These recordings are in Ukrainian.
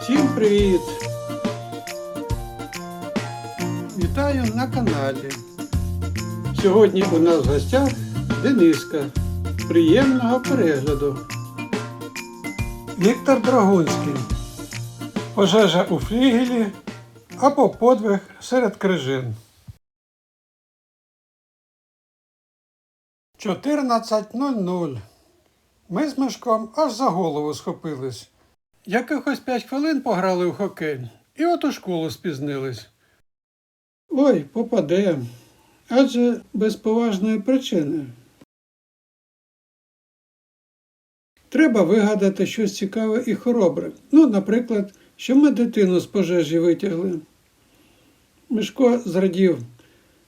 Всім привіт! Вітаю на каналі. Сьогодні у нас в гостях Дениска. Приємного перегляду. Віктор Драгунський. Пожежа у флігелі або подвиг серед крижин. 14.00. Ми з Мишком аж за голову схопились. Якихось п'ять хвилин пограли в хокей, і от у школу спізнились. Ой, попаде. Адже без поважної причини. Треба вигадати щось цікаве і хоробре. Ну, наприклад, що ми дитину з пожежі витягли. Мишко зрадів.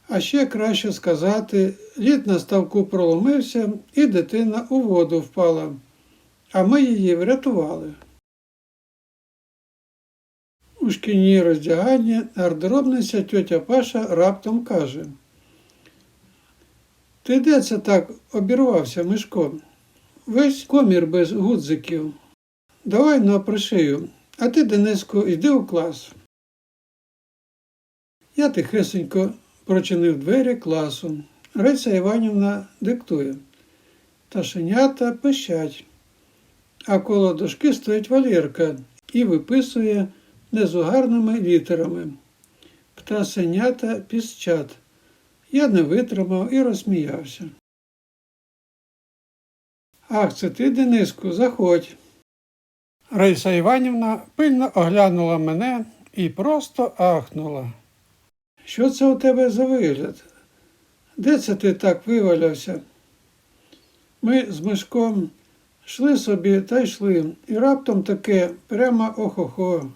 А ще краще сказати, лід на ставку проломився, і дитина у воду впала, а ми її врятували. У шкільній роздяганні гардеробниця тьотя Паша раптом каже. Ти де це так обірвався, Мишко? Весь комір без гудзиків. Давай на пришию, а ти, Дениску, йди у клас. Я тихесенько прочинив двері класу. Рися Іванівна диктує. Ташенята пищать. А коло дошки стоїть Валерка і виписує незугарними літерами. Птасенята піщать. Я не витримав і розсміявся. Ах, це ти, Дениску, заходь. Раїса Іванівна пильно оглянула мене і просто ахнула. Що це у тебе за вигляд? Де це ти так вивалявся? Ми з Мишком йшли собі та йшли, і раптом таке прямо охо-хо.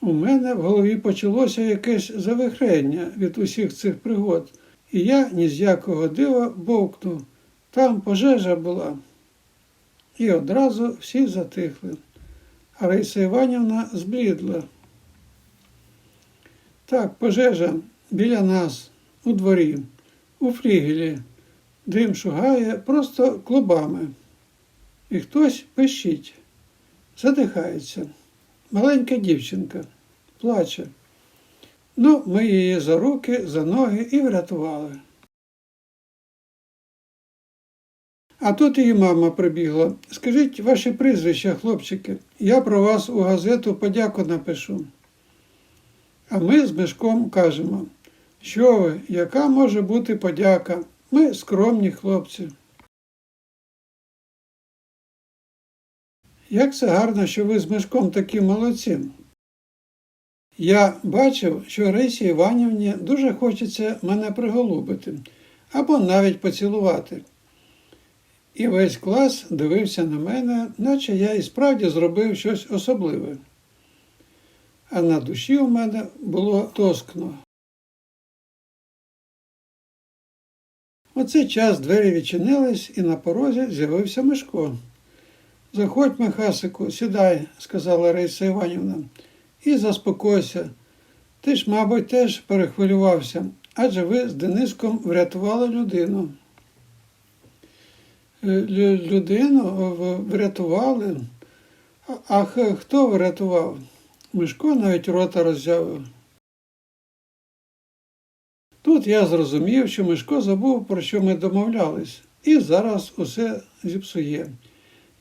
У мене в голові почалося якесь завихрення від усіх цих пригод, і я ні з якого дива бовкнув. Там пожежа була. І одразу всі затихли. А Раїса Іванівна зблідла. Так, пожежа біля нас, у дворі, у флігелі. Дим шугає просто клубами. І хтось пищить, задихається. Маленька дівчинка плаче. Ну, ми її за руки, за ноги і врятували. А тут її мама прибігла. Скажіть ваші прізвища, хлопчики, я про вас у газету подяку напишу. А ми з Мишком кажемо, що ви, яка може бути подяка? Ми скромні хлопці. Як це гарно, що ви з Мишком такі молодці. Я бачив, що Рисі Іванівні дуже хочеться мене приголубити або навіть поцілувати. І весь клас дивився на мене, наче я і справді зробив щось особливе. А на душі у мене було тоскно. У цей час двері відчинились, і на порозі з'явився Мишко. Заходь, Михасику, сідай, сказала Раїса Іванівна, і заспокойся. Ти ж, мабуть, теж перехвилювався, адже ви з Дениском врятували людину. Е, Лю- Людину врятували? А хто врятував? Мишко навіть рота роззявив. Тут я зрозумів, що Мишко забув, про що ми домовлялись, і зараз усе зіпсує.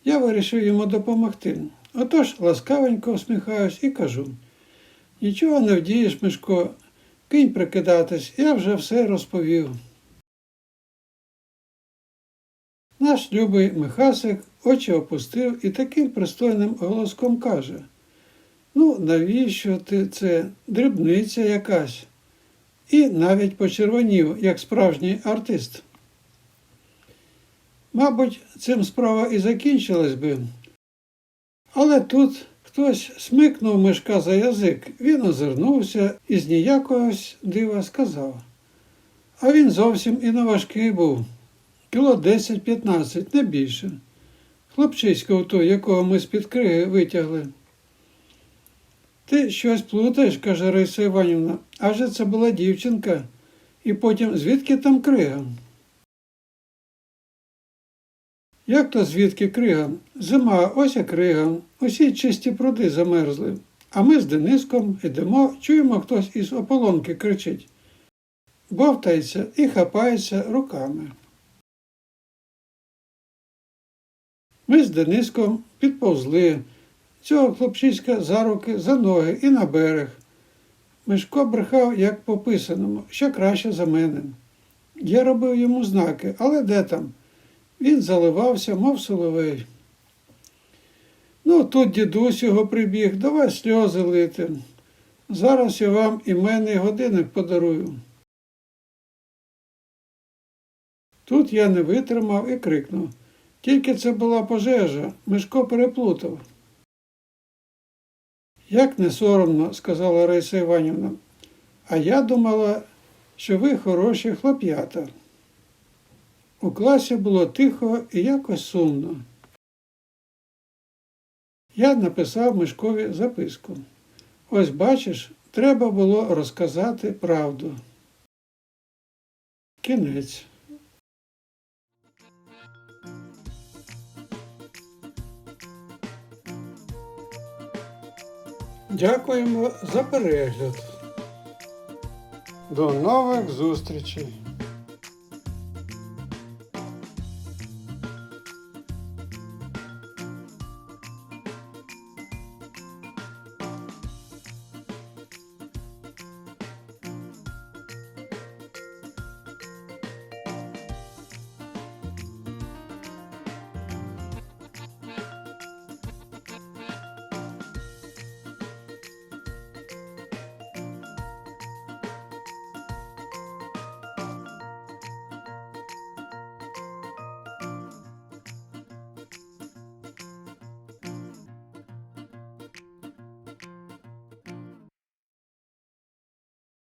Я вирішив йому допомогти. Отож ласкавенько усміхаюсь і кажу: нічого не вдієш, Мишко, кинь прикидатись, я вже все розповів. Наш любий Михасик очі опустив і таким пристойним голоском каже: Ну, навіщо ти це дрібниця якась? І навіть почервонів, як справжній артист. Мабуть, цим справа і закінчилась би. Але тут хтось смикнув мишка за язик, він озирнувся і з ніякогось дива сказав. А він зовсім і не важкий був. Кіло 10-15, не більше. Хлопчисько той, якого ми з-під криги витягли. Ти щось плутаєш, каже Раїса Іванівна, адже це була дівчинка. І потім звідки там крига? Як то звідки кригам? Зима, ось і кригам. Усі чисті пруди замерзли. А ми з Дениском йдемо, чуємо, хтось із ополонки кричить. Бовтається і хапається руками. Ми з Дениском підповзли цього хлопчиська за руки, за ноги і на берег. Мишко брехав, як по писаному, ще краще за мене. Я робив йому знаки, але де там? Він заливався, мов соловей. Ну, тут дідусь його прибіг, давай сльози лити. Зараз я вам іменний годинник подарую. Тут я не витримав і крикнув. Тільки це була пожежа, Мишко переплутав. Як не соромно, сказала Раїса Іванівна, а я думала, що ви хороші хлоп'ята. У класі було тихо і якось сумно. Я написав Мишкові записку. Ось бачиш, треба було розказати правду. Кінець. Дякуємо за перегляд. До нових зустрічей!